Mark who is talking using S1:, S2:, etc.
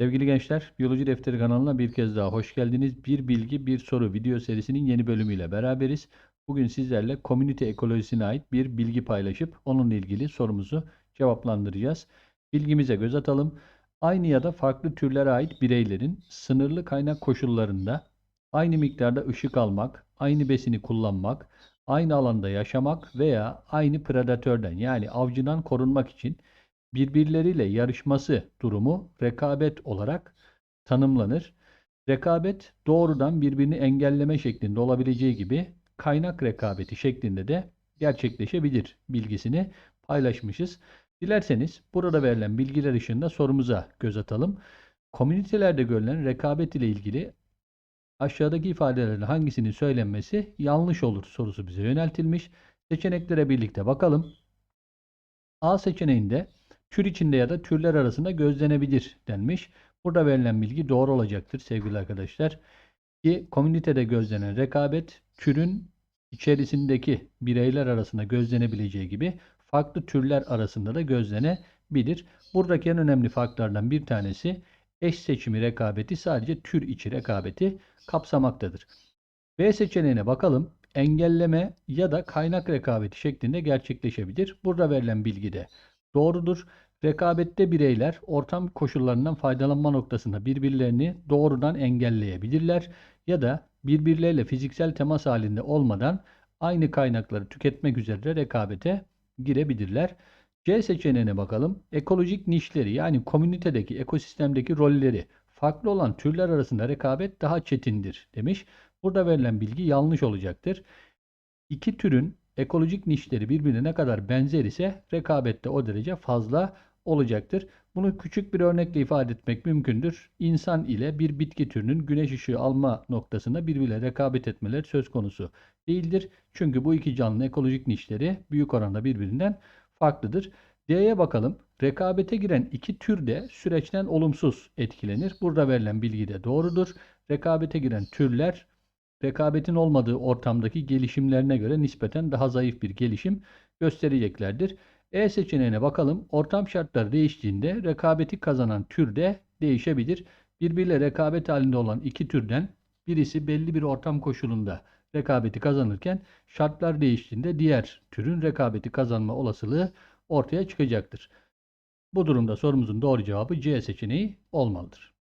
S1: Sevgili gençler, Biyoloji Defteri kanalına bir kez daha hoş geldiniz. Bir bilgi, bir soru video serisinin yeni bölümüyle beraberiz. Bugün sizlerle komünite ekolojisine ait bir bilgi paylaşıp onunla ilgili sorumuzu cevaplandıracağız. Bilgimize göz atalım. Aynı ya da farklı türlere ait bireylerin sınırlı kaynak koşullarında aynı miktarda ışık almak, aynı besini kullanmak, aynı alanda yaşamak veya aynı predatörden yani avcıdan korunmak için birbirleriyle yarışması durumu rekabet olarak tanımlanır. Rekabet doğrudan birbirini engelleme şeklinde olabileceği gibi kaynak rekabeti şeklinde de gerçekleşebilir bilgisini paylaşmışız. Dilerseniz burada verilen bilgiler ışığında sorumuza göz atalım. Komünitelerde görülen rekabet ile ilgili aşağıdaki ifadelerden hangisinin söylenmesi yanlış olur sorusu bize yöneltilmiş. Seçeneklere birlikte bakalım. A seçeneğinde tür içinde ya da türler arasında gözlenebilir denmiş. Burada verilen bilgi doğru olacaktır sevgili arkadaşlar. Ki komünitede gözlenen rekabet türün içerisindeki bireyler arasında gözlenebileceği gibi farklı türler arasında da gözlenebilir. Buradaki en önemli farklardan bir tanesi eş seçimi rekabeti sadece tür içi rekabeti kapsamaktadır. B seçeneğine bakalım. Engelleme ya da kaynak rekabeti şeklinde gerçekleşebilir. Burada verilen bilgi de doğrudur. Rekabette bireyler ortam koşullarından faydalanma noktasında birbirlerini doğrudan engelleyebilirler ya da birbirleriyle fiziksel temas halinde olmadan aynı kaynakları tüketmek üzere rekabete girebilirler. C seçeneğine bakalım. Ekolojik nişleri yani komünitedeki, ekosistemdeki rolleri farklı olan türler arasında rekabet daha çetindir demiş. Burada verilen bilgi yanlış olacaktır. İki türün ekolojik nişleri birbirine ne kadar benzer ise rekabette o derece fazla olacaktır. Bunu küçük bir örnekle ifade etmek mümkündür. İnsan ile bir bitki türünün güneş ışığı alma noktasında birbiriyle rekabet etmeleri söz konusu değildir. Çünkü bu iki canlının ekolojik nişleri büyük oranda birbirinden farklıdır. D'ye bakalım. Rekabete giren iki tür de süreçten olumsuz etkilenir. Burada verilen bilgi de doğrudur. Rekabete giren türler rekabetin olmadığı ortamdaki gelişimlerine göre nispeten daha zayıf bir gelişim göstereceklerdir. E seçeneğine bakalım. Ortam şartları değiştiğinde rekabeti kazanan tür de değişebilir. Birbiriyle rekabet halinde olan iki türden birisi belli bir ortam koşulunda rekabeti kazanırken şartlar değiştiğinde diğer türün rekabeti kazanma olasılığı ortaya çıkacaktır. Bu durumda sorumuzun doğru cevabı C seçeneği olmalıdır.